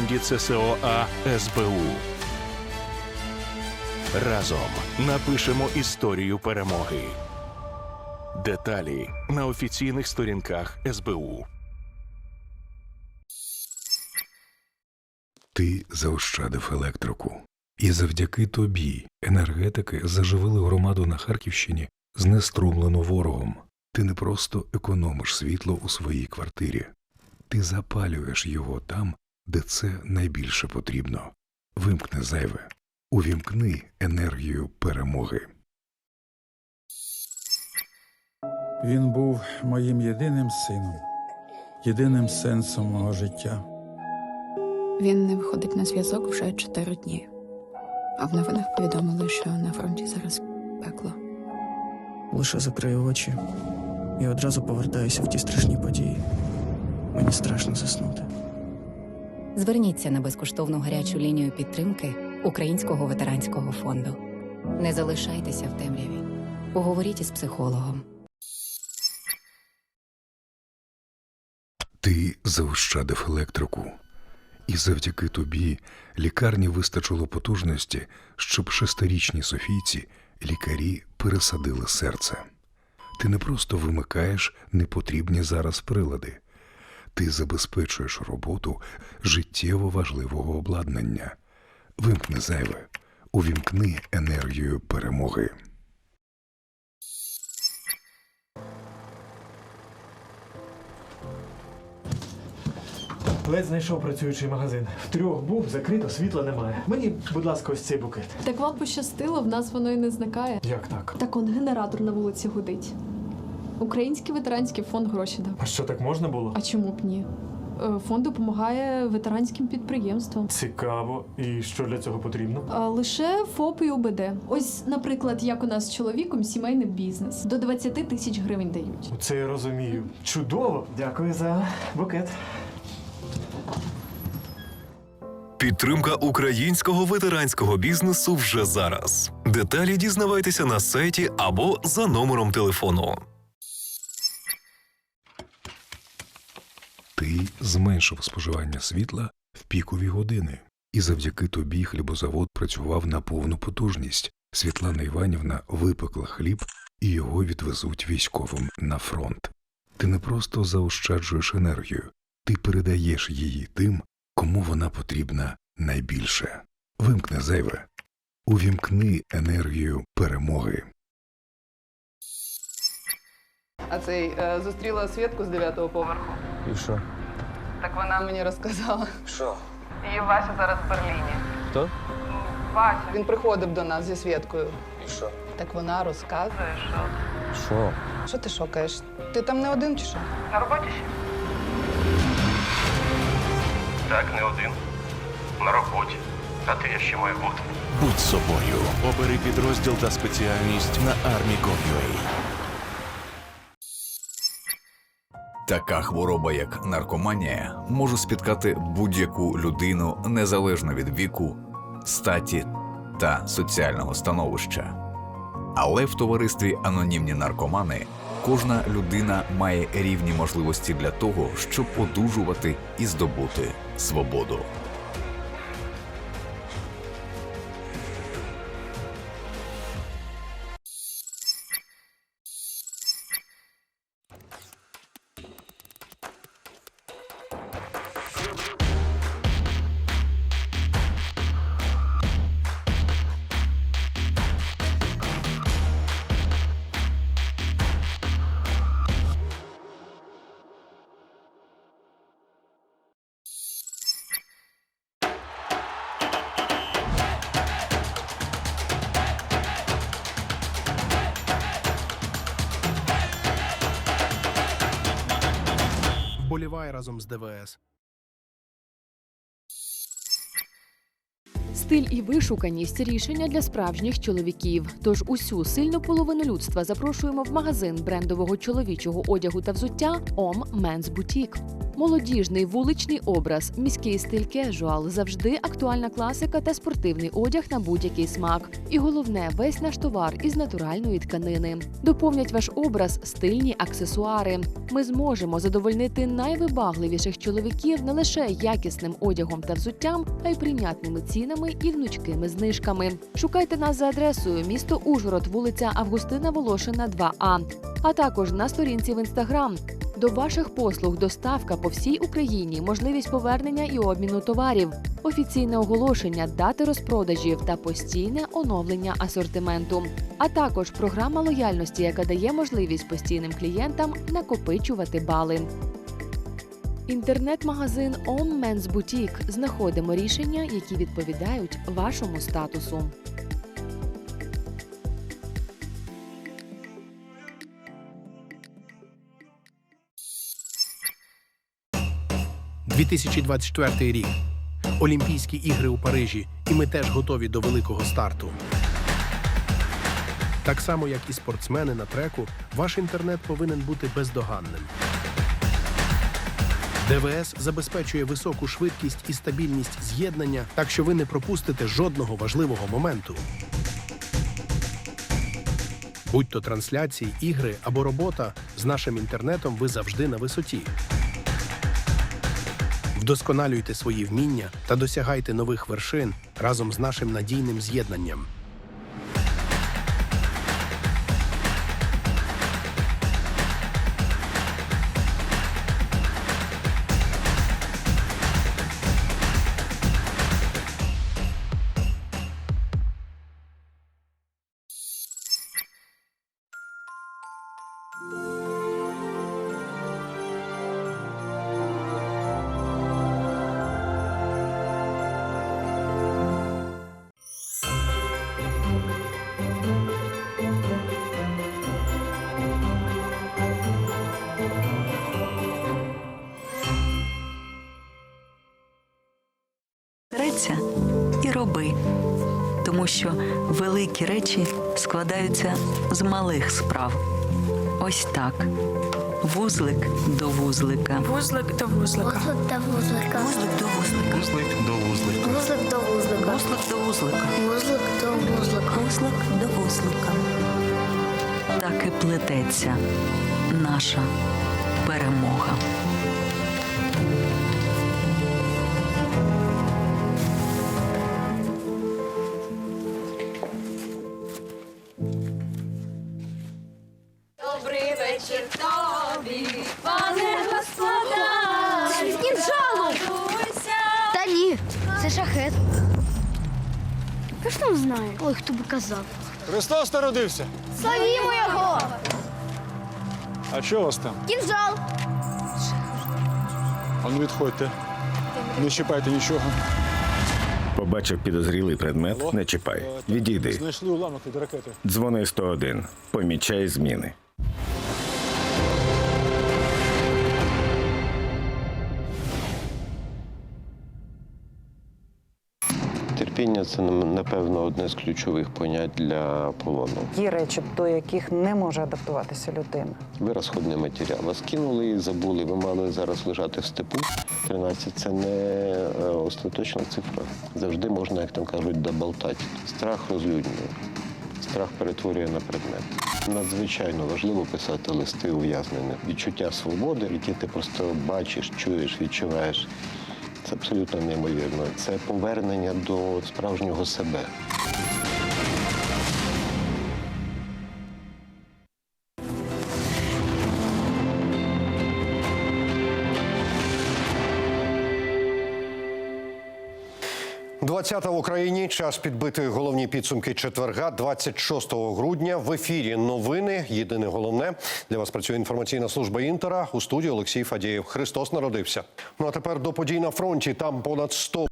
команді ЦСОА СБУ. Разом напишемо історію перемоги. Деталі на офіційних сторінках СБУ. Ти заощадив електрику. І завдяки тобі енергетики заживили громаду на Харківщині, знеструмлену ворогом. Ти не просто економиш світло у своїй квартирі, ти запалюєш його там, де це найбільше потрібно. Вимкни зайве, увімкни енергію перемоги. Він був моїм єдиним сином, єдиним сенсом мого життя. Він не виходить на зв'язок вже чотири дні. А в новинах повідомили, що на фронті зараз пекло. Лише закрию очі і одразу повертаюся в ті страшні події. Мені страшно заснути. Зверніться на безкоштовну гарячу лінію підтримки Українського ветеранського фонду. Не залишайтеся в темряві. Поговоріть із психологом. Ти заощадив електрику, і завдяки тобі лікарні вистачило потужності, щоб шестирічній Софійці лікарі пересадили серце. Ти не просто вимикаєш непотрібні зараз прилади, ти забезпечуєш роботу життєво важливого обладнання. Вимкни зайве, увімкни енергію перемоги. Ледь знайшов працюючий магазин. В трьох був, закрито, світла немає. Мені, будь ласка, ось цей букет. Так вам пощастило, в нас воно і не зникає. Як так? Так он генератор на вулиці гудить. Український ветеранський фонд гроші дав. А що так можна було? А чому б ні? Е, Фонд допомагає ветеранським підприємствам. Цікаво. І що для цього потрібно? А лише ФОП і ОБД. Ось, наприклад, як у нас з чоловіком сімейний бізнес. До 20 тисяч гривень дають. Це я розумію. Чудово! Дякую за букет. Підтримка українського ветеранського бізнесу вже зараз. Деталі дізнавайтеся на сайті або за номером телефону. Ти зменшив споживання світла в пікові години, і завдяки тобі хлібозавод працював на повну потужність. Світлана Іванівна випекла хліб і його відвезуть військовим на фронт. Ти не просто заощаджуєш енергію, ти передаєш її тим, кому вона потрібна найбільше. Вимкни зайве, увімкни енергію перемоги. А цей е, зустріла Свідку з дев'ятого поверху. І що? Так вона мені розказала. Що? Її Вася зараз в Берліні. Хто? Вася. Він приходив до нас зі Свідкою. І що? Так вона розказує, що. Що? Що ти шокаєш? Ти там не один чи що? На роботі ще? Так, не один. На роботі. А ти ще має бути. Будь собою. Обери підрозділ та спеціальність на армії army.com.ua. Така хвороба, як наркоманія, може спіткати будь-яку людину незалежно від віку, статі та соціального становища. Але в товаристві анонімні наркомани кожна людина має рівні можливості для того, щоб одужувати і здобути свободу. Вболівай разом з ДВС. Стиль і вишуканість рішення для справжніх чоловіків. Тож усю сильну половину людства запрошуємо в магазин брендового чоловічого одягу та взуття Om Men's Boutique. Молодіжний вуличний образ, міський стиль кежуал, завжди актуальна класика та спортивний одяг на будь-який смак. І головне, весь наш товар із натуральної тканини. Доповнять ваш образ стильні аксесуари. Ми зможемо задовольнити найвибагливіших чоловіків не лише якісним одягом та взуттям, а й прийнятними цінами і гнучкими знижками. Шукайте нас за адресою місто Ужгород, вулиця Августина Волошина, 2А, а також на сторінці в інстаграм. До ваших послуг доставка по всій Україні, можливість повернення і обміну товарів, офіційне оголошення, дати розпродажів та постійне оновлення асортименту. А також програма лояльності, яка дає можливість постійним клієнтам накопичувати бали. Інтернет-магазин On Men's Boutique. Знаходимо рішення, які відповідають вашому статусу. – 2024 рік. Олімпійські ігри у Парижі, і ми теж готові до великого старту. Так само, як і спортсмени на треку, ваш інтернет повинен бути бездоганним. ДВС забезпечує високу швидкість і стабільність з'єднання, так що ви не пропустите жодного важливого моменту. Будь то трансляції, ігри або робота, з нашим інтернетом ви завжди на висоті. Вдосконалюйте свої вміння та досягайте нових вершин разом з нашим надійним з'єднанням. Береться і роби, тому що великі речі складаються з малих справ. Ось так. Вузлик до вузлика. Вузлик до вузлика. Вузлик до вузлика. Вузлик до вузлика. Вузлик до вузлика. Вузлик до вузлика. Вузлик до вузлика. Вузлик до вузлика. Вузлик до вузлика. Так і плететься наша перемога. Хто ж там знає? Ой, хто би казав. Христос народився. Славімо його! А що у вас там? Кінжал! А ну відходьте. Не чіпайте нічого. Побачив підозрілий предмет, не чіпай. Відійди. Знайшли уламок від ракети. Дзвони 101. Помічай зміни. Терпіння це напевно одне з ключових понять для полону. Ті речі, до яких не може адаптуватися людина. Ви розходний матеріал. Вас кинули і забули. Ви мали зараз лежати в степу. 13 – це не е, остаточна цифра. Завжди можна, як там кажуть, доболтати. Страх розлюднює. Страх перетворює на предмет. Надзвичайно важливо писати листи ув'язненим. Відчуття свободи, які ти просто бачиш, чуєш, відчуваєш. Це абсолютно неймовірно. Це повернення до справжнього себе. Двадцята в Україні. Час підбити головні підсумки четверга, 26 грудня. В ефірі новини. Єдине головне для вас працює інформаційна служба інтера. У студії Олексій Фадієв. Христос народився. Ну а тепер до подій на фронті. Там понад 100